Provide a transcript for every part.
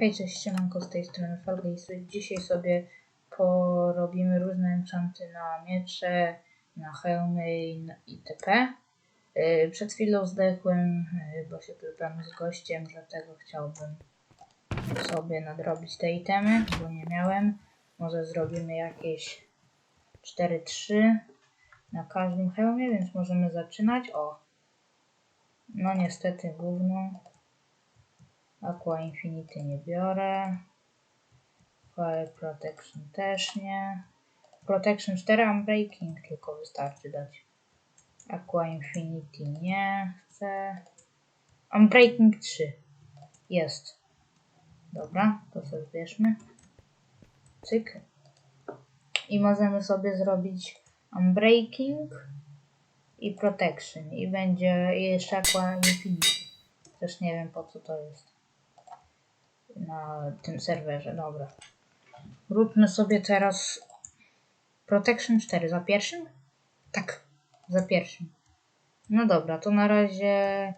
Hej, cześć, siemanko, z tej strony Falgace. Dzisiaj sobie porobimy różne enchanty na miecze, na hełmy itp. Yy, Przed chwilą zdechłem, yy, bo się klepałem z gościem, dlatego chciałbym sobie nadrobić te itemy, bo nie miałem. Może zrobimy jakieś 4-3 na każdym hełmie, więc możemy zaczynać. O! No niestety gówno. Aqua Infinity nie biorę. Fire Protection też nie. Protection 4 Unbreaking tylko wystarczy dać. Aqua Infinity nie chcę. Unbreaking 3. Jest. Dobra, to sobie zbierzmy. Cyk. I możemy sobie zrobić Unbreaking i Protection. I będzie jeszcze Aqua Infinity. Też nie wiem po co to jest na tym serwerze. Dobra. Róbmy sobie teraz Protection 4 za pierwszym? Tak, za pierwszym. No dobra, to na razie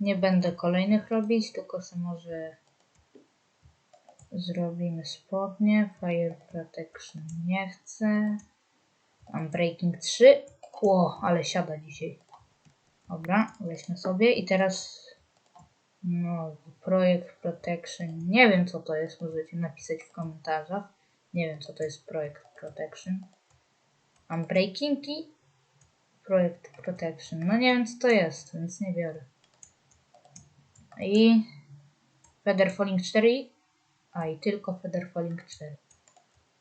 nie będę kolejnych robić, tylko sobie może zrobimy spodnie. Fire Protection nie chcę. Unbreaking 3. Ło, ale siada dzisiaj. Dobra, weźmy sobie i teraz no, projekt Protection. Nie wiem co to jest, możecie napisać w komentarzach. Nie wiem co to jest projekt Protection. Unbreaking i projekt Protection. No nie wiem co to jest, więc nie biorę. I Feather Falling 4. A i tylko Feather Falling 4.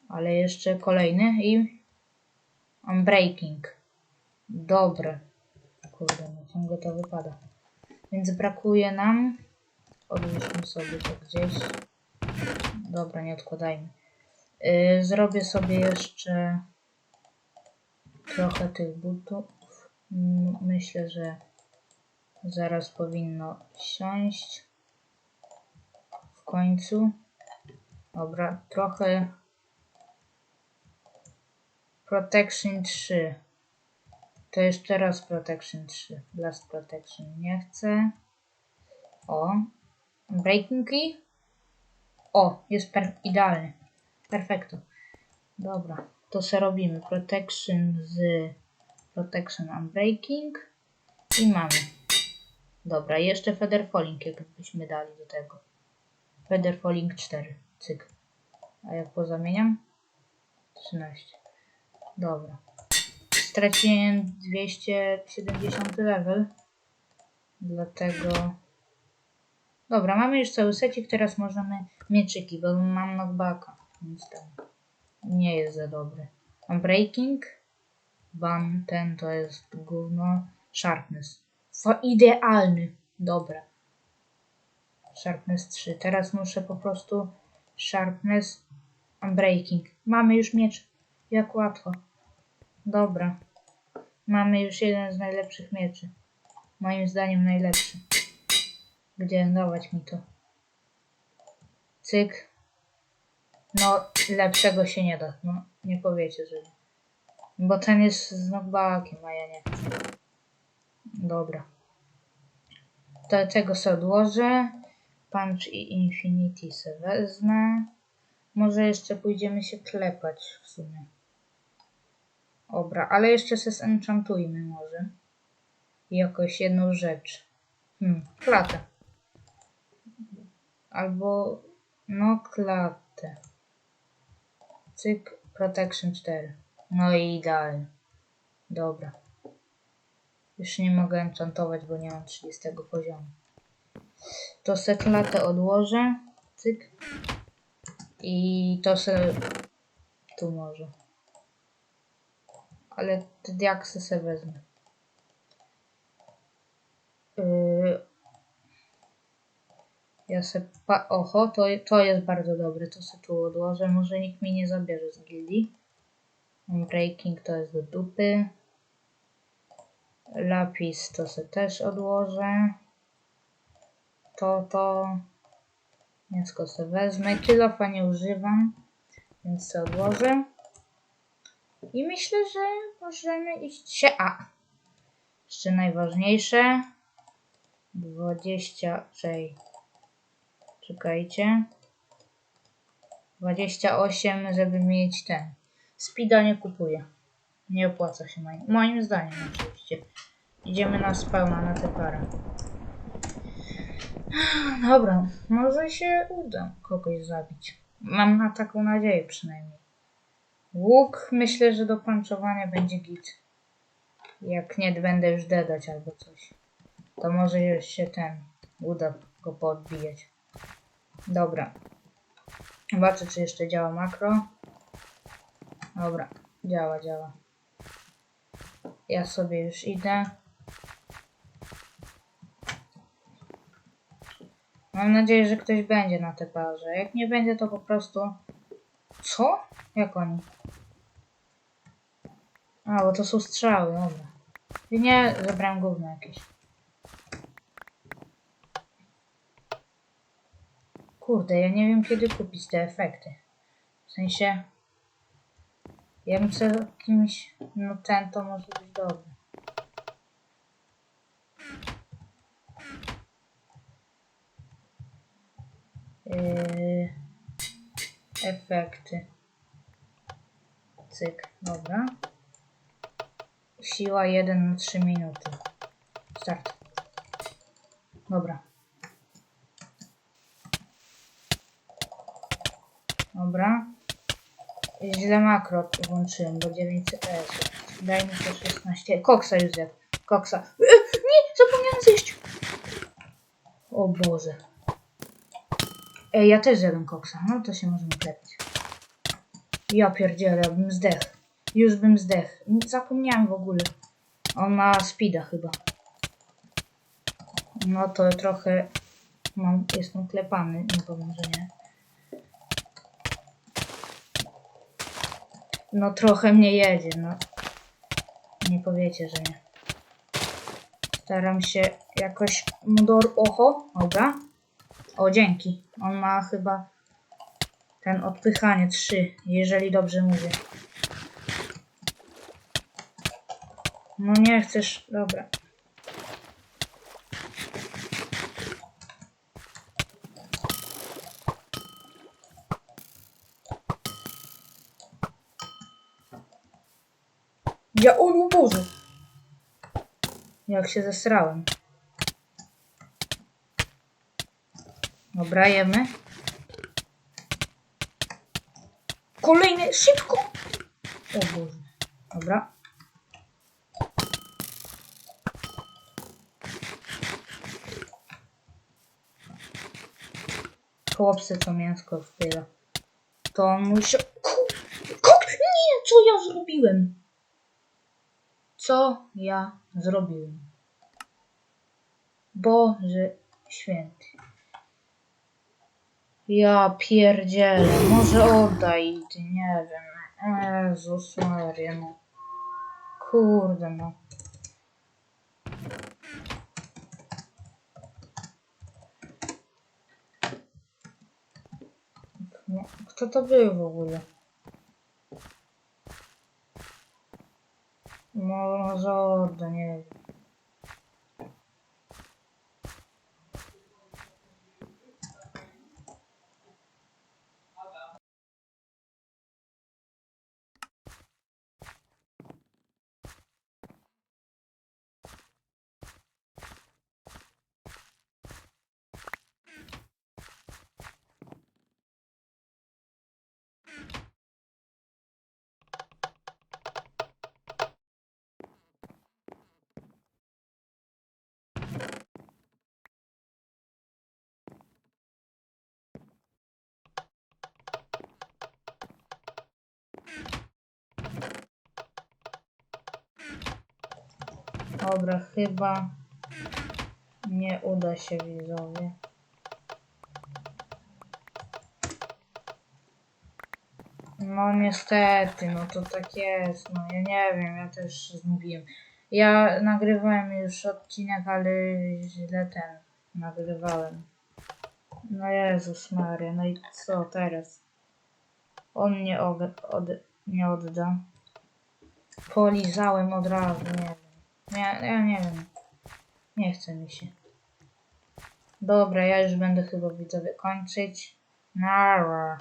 Ale jeszcze kolejny i Unbreaking. Dobre. Kurde, no ciągle to wypada. Więc brakuje nam. Odłóżmy sobie to gdzieś. Dobra, nie odkładajmy. Yy, zrobię sobie jeszcze trochę tych butów. M- Myślę, że zaraz powinno siąść. W końcu. Dobra, trochę. Protection 3. To jeszcze raz Protection 3. Blast Protection nie chcę. O. Breaking Key. O, jest per idealny. Perfekto. Dobra, to se robimy. Protection z Protection Unbreaking. I mamy. Dobra, jeszcze Feather Falling, jakbyśmy dali do tego. Feather Falling 4. Cyk. A jak pozamieniam? 13. Dobra straciłem 270 level. Dlatego... Dobra, mamy już cały secik, teraz możemy mieczyki, bo mam knockbacka, więc nie jest za dobry. Mam breaking, ban, ten to jest gówno, sharpness. Fa idealny, dobra. Sharpness 3, teraz muszę po prostu sharpness, unbreaking. Mamy już miecz, jak łatwo. Dobra. Mamy już jeden z najlepszych mieczy. Moim zdaniem najlepszy. Gdzie? Dawać mi to. Cyk. No, lepszego się nie da. No, nie powiecie, że. Bo ten jest z knockbackiem, a ja nie. Dobra. To tego sobie odłożę. Punch i Infinity se wezmę. Może jeszcze pójdziemy się klepać w sumie. Dobra, ale jeszcze se zenchantujmy może. Jakoś jedną rzecz. Hmm, klatę. Albo, no klatę. Cyk, protection 4. No i idealnie. Dobra. Już nie mogę enchantować, bo nie mam 30 poziomu. To se klatę odłożę. Cyk. I to se tu może ale te diaksy se wezmę. Yy, ja se Oho, to, to jest bardzo dobre, to se tu odłożę. Może nikt mi nie zabierze z gildii. Breaking to jest do dupy. Lapis to se też odłożę. To, to... Mięsko se wezmę. Kilofa nie używam, więc se odłożę. I myślę, że możemy iść się. A! Jeszcze najważniejsze. 20. Czej. Czekajcie. 28, żeby mieć ten. Speeda nie kupuję. Nie opłaca się moim, moim zdaniem oczywiście. Idziemy na spełna, na tę parę. Dobra, może się uda kogoś zabić. Mam na taką nadzieję przynajmniej. Łuk myślę, że do panczowania będzie git. Jak nie będę już dedać albo coś. To może już się ten uda go podbijać. Dobra. Zobaczę, czy jeszcze działa makro. Dobra, działa, działa. Ja sobie już idę. Mam nadzieję, że ktoś będzie na te parze. Jak nie będzie, to po prostu... Co? Jak oni? A, bo to są strzały, dobra. I nie, zabrałem gówno jakieś. Kurde, ja nie wiem kiedy kupić te efekty. W sensie... Ja bym sobie kimś... No ten to może być dobry. Yy, efekty. Cyk, dobra. Siła 1 na 3 minuty. Start. Dobra. Dobra. Źle makro włączyłem, bo 900 PS. Daj mi to 16. Koksa już zjadł. Koksa. E, nie, zapomniałem zjeść. O Boże. Ej, ja też zjadłem koksa. No to się możemy klepać. Ja pierdzielę, bym zdechł. Już bym zdechł. Zapomniałem w ogóle. On ma speeda chyba. No to trochę mam, jestem klepany, nie powiem, że nie. No trochę mnie jedzie, no. Nie powiecie, że nie. Staram się jakoś mu do... Oho, dobra. O, dzięki. On ma chyba ten odpychanie 3, jeżeli dobrze mówię. No nie chcesz, dobra. Ja, mój Boże! Jak się zesrałem. Dobra, jemy. Kolejny, szybko! O Boże. Dobra. Chłopcy, co mięsko wpyla. To on musiał... Kok! Nie! Co ja zrobiłem? Co ja zrobiłem? Boże święty. Ja pierdzielę, może oddaj, nie wiem. Jezus Maria, no. Kurde, no. No, Kto to był w ogóle? Może odda, nie wiem. Dobra, chyba nie uda się widzowie. No niestety, no to tak jest, no ja nie wiem, ja też zgubiłem. Ja nagrywałem już odcinek, ale źle ten nagrywałem. No Jezus Maria, no i co teraz? On nie, og od nie odda. Polizałem od razu, nie wiem. Ja, ja nie wiem. Nie chce mi się. Dobra, ja już będę chyba widzowie kończyć. Nara.